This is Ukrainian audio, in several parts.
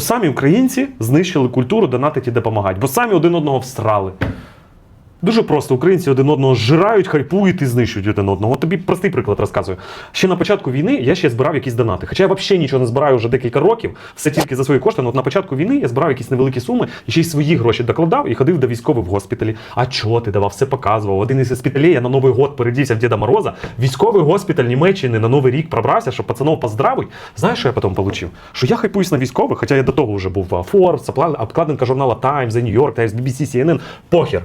Самі українці знищили культуру донатить і допомагати, бо самі один одного всрали. Дуже просто українці один одного зжирають, хайпують і знищують один одного. Тобі простий приклад розказую. Ще на початку війни я ще збирав якісь донати. Хоча я взагалі нічого не збираю вже декілька років, все тільки за свої кошти. Ну, от на початку війни я збирав якісь невеликі суми і ще й свої гроші докладав і ходив до військових в госпіталі. А чого ти давав? Все показував. Один із госпіталей я на Новий год передівся в Діда Мороза. Військовий госпіталь Німеччини на Новий рік пробрався, щоб пацанов поздравить. Знаєш, що я потім отримав? Що я хайпуюсь на військових, хоча я до того вже був Forbes, обкладинка журнала Times, The New York Times, BBC, CNN. Похер.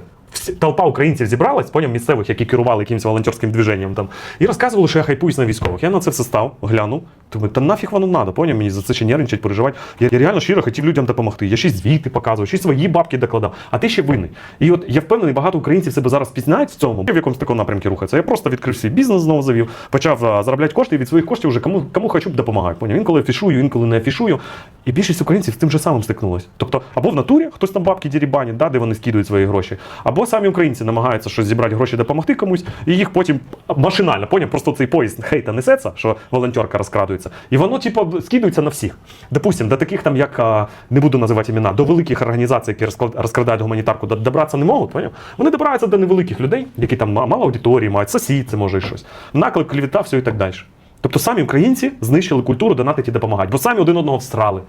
Толпа українців зібралась, поняв місцевих, які керували якимось волонтерським движенням там, і розказували, що я хайпуюсь на військових. Я на це все став, глянув. Думаю, та нафіг воно надо, поняв мені за це ще нервничать, переживати. Я, я реально щиро хотів людям допомогти. Я ще звіти показував, ще свої бабки докладав, а ти ще винний. І от я впевнений, багато українців себе зараз пізнають в цьому, в якомусь такому напрямку рухатися. Я просто відкрив свій бізнес знову завів, почав заробляти кошти і від своїх коштів вже кому, кому хочу допомагаю. Поняв? Інколи афішую, інколи не афішую. І більшість українців з тим же самим стикнулась. Тобто, або в натурі хтось там бабки дірібанять, да, де вони скидують свої гроші, або самі українці намагаються щось зібрати гроші, допомогти комусь, і їх потім машинально, поняв, просто цей поїзд хейта несеться, що волонтерка розкрадується, і воно, типу, скидується на всіх. Допустим, до таких там, як не буду називати імена, до великих організацій, які розкрадають гуманітарку, добратися не можуть, поняв? Вони добираються до невеликих людей, які там мало аудиторії мають, сусід, це може і щось. Наклик, клівета, все і так далі. Тобто самі українці знищили культуру донатить і допомагати, бо самі один одного всрали.